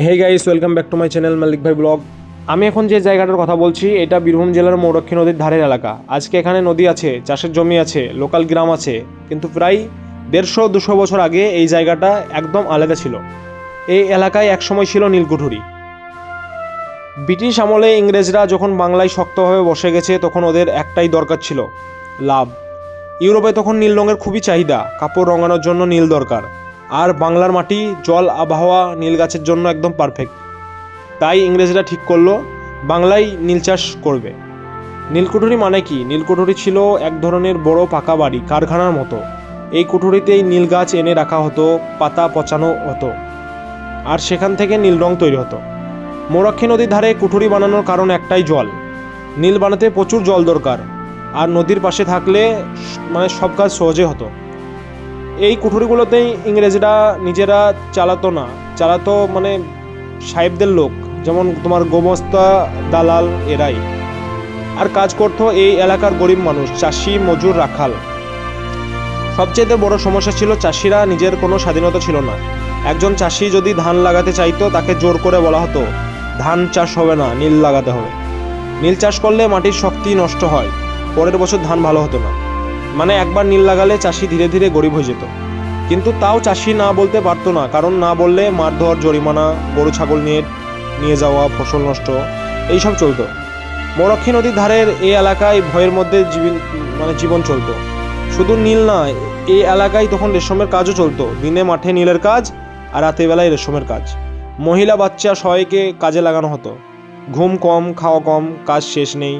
Hey guys welcome back to my channel Malik ভাই vlog আমি এখন যে জায়গাটার কথা বলছি, এটা বীরভূম জেলার মৌরক্ষী নদীর ধারের এলাকা। আজকে এখানে নদী আছে, চাষের জমি আছে লোকাল গ্রাম আছে, কিন্তু প্রায় দেড়শো দুশো বছর আগে এই জায়গাটা একদম আলাদা ছিল। এই এলাকায় একসময় ছিল নীলকুঠুরি। ব্রিটিশ আমলে ইংরেজরা যখন বাংলায় শক্তভাবে বসে গেছে, তখন ওদের একটাই দরকার ছিল, লাভ। ইউরোপে তখন নীল রঙের খুবই চাহিদা, কাপড় রঙানোর জন্য নীল দরকার। আর বাংলার মাটি, জল, আবহাওয়া নীল গাছের জন্য একদম পারফেক্ট তাই ইংরেজরা ঠিক করল, বাংলায় নীল চাষ করবে। নীলকুঠুরি মানে কি? নীলকুঠুরি ছিল এক ধরনের বড় পাকা বাড়ি, কারখানার মতো। এই কুঠুরিতেই নীল গাছ এনে রাখা হতো, পাতা পচানো হতো। আর সেখান থেকে নীল রং তৈরি হতো। মোরক্ষী নদীর ধারে কুঠুরি বানানোর কারণ একটাই জল। নীল বানাতে প্রচুর জল দরকার। আর নদীর পাশে থাকলে মানে সব কাজ সহজে হতো। এই কুঠুরিগুলোতেই ইংরেজরা নিজেরা চালাতো না। চালাতো মানে সাহেবদের লোক, যেমন তোমার গোমস্তা, দালাল, এরাই। আর কাজ করতো এই এলাকার গরিব মানুষ, চাষি, মজুর, রাখাল। সবচেয়ে বড় সমস্যা ছিল চাষিরা নিজের কোনো স্বাধীনতা ছিল না। একজন চাষি যদি ধান লাগাতে চাইতো, তাকে জোর করে বলা হতো, ধান চাষ হবে না, নীল লাগাতে হবে। নীল চাষ করলে মাটির শক্তি নষ্ট হয়, পরের বছর ধান ভালো হতো না। মানে একবার নীল লাগালে চাষি ধীরে ধীরে গরিব হয়ে যেত। কিন্তু তাও চাষি না বলতে পারতো না, কারণ না বললে মারধর জরিমানা, গরু ছাগল নিয়ে নিয়ে যাওয়া, ফসল নষ্ট, এইসব চলতো। মরক্ষী নদীর ধারের এই এলাকায় ভয়ের মধ্যে জীবন মানে জীবন চলতো। শুধু নীল না, এই এলাকায় তখন রেশমের কাজও চলতো। দিনে মাঠে নীলের কাজ আর রাতের বেলায় রেশমের কাজ। মহিলা বাচ্চা সবাইকে কাজে লাগানো হতো। ঘুম কম, খাওয়া কম, কাজ শেষ নেই।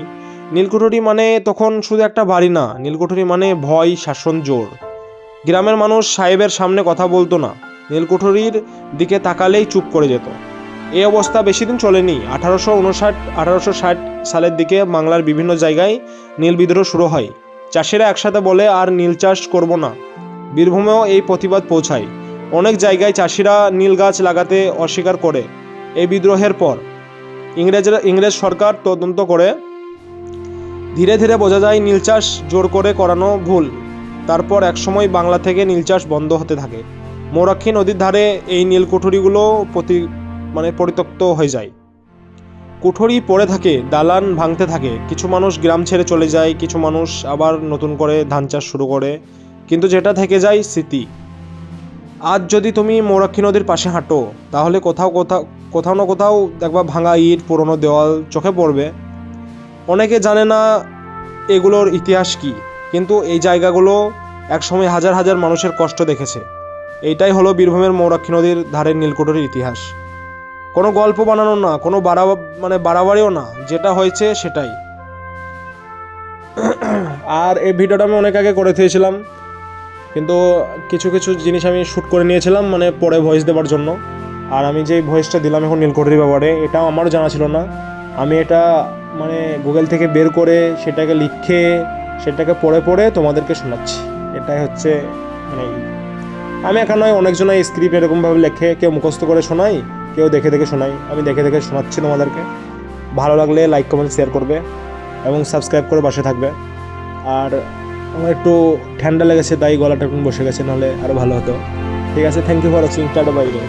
নীলকুঠুরি মানে তখন শুধু একটা বাড়ি না, নীলকুঠুরি মানে ভয়, শাসন, জোর। গ্রামের মানুষ সাহেবের সামনে কথা বলতো না, নীলকুঠুরির দিকে তাকালেই চুপ করে যেত। এই অবস্থা বেশি দিন চলেনি, আঠারোশো উনষাট, আঠারোশো ষাট সালের দিকে বাংলার বিভিন্ন জায়গায় নীল বিদ্রোহ শুরু হয়। চাষিরা একসাথে বলে, আর নীল চাষ করব না। বীরভূমেও এই প্রতিবাদ পৌঁছায়। অনেক জায়গায় চাষিরা নীল গাছ লাগাতে অস্বীকার করে এই বিদ্রোহের পর। ইংরেজরা, ইংরেজ সরকার তদন্ত করে ধীরে ধীরে বোঝা যায় নীল চাষ জোর করে করানো ভুল। তারপর একসময় বাংলা থেকে নীল চাষ বন্ধ হতে থাকে। মৌরাক্ষী নদীর ধারে এই নীল কুঠুরিগুলো প্রতি মানে পরিত্যক্ত হয়ে যায়। কুঠুরি পড়ে থাকে, দালান ভাঙতে থাকে। কিছু মানুষ গ্রাম ছেড়ে চলে যায়, কিছু মানুষ আবার নতুন করে ধান চাষ শুরু করে। কিন্তু যেটা থেকে যায় স্মৃতি। আজ যদি তুমি মৌরাক্ষী নদীর পাশে হাঁটো, তাহলে কোথাও কোথাও কোথাও না কোথাও দেখবা ভাঙা ইট, পুরনো দেওয়াল চোখে পড়বে। অনেকে জানে না এগুলোর ইতিহাস কি, কিন্তু এই জায়গাগুলো একসময় হাজার হাজার মানুষের কষ্ট দেখেছে। এইটাই হলো বীরভূমের মৌরাক্ষী নদীর ধারের নীলকুঠুরির ইতিহাস। কোনো গল্প বানানো না, কোনো বাড়া মানে বাড়াবাড়িও না, যেটা হয়েছে সেটাই। আর এই ভিডিওটা আমি অনেক আগে করে দিয়েছিলাম, কিন্তু কিছু কিছু জিনিস আমি শ্যুট করে নিয়েছিলাম মানে পরে ভয়েস দেওয়ার জন্য। আর আমি যে ভয়েসটা দিলাম এখন নীলকুঠির ব্যাপারে, এটাও আমারও জানা ছিল না। আমি এটা মানে গুগল থেকে বের করে সেটাকে লিখে, সেটাকে পড়ে পড়ে তোমাদেরকে শোনাচ্ছি। এটাই হচ্ছে মানে আমি একা নয় অনেকজনাই স্ক্রিপ্ট এরকমভাবে লেখে, কেউ মুখস্থ করে শোনাই, কেউ দেখে দেখে শোনাই। আমি দেখে দেখে শোনাচ্ছি তোমাদেরকে। ভালো লাগলে লাইক কমেন্ট শেয়ার করবে এবং সাবস্ক্রাইব করে পাশে থাকবে। আর আমার একটু ঠান্ডা লেগেছে, তাই গলাটা একটু বসে গেছে, নাহলে আরও ভালো হতো। ঠিক আছে thank you for watching tata bye bye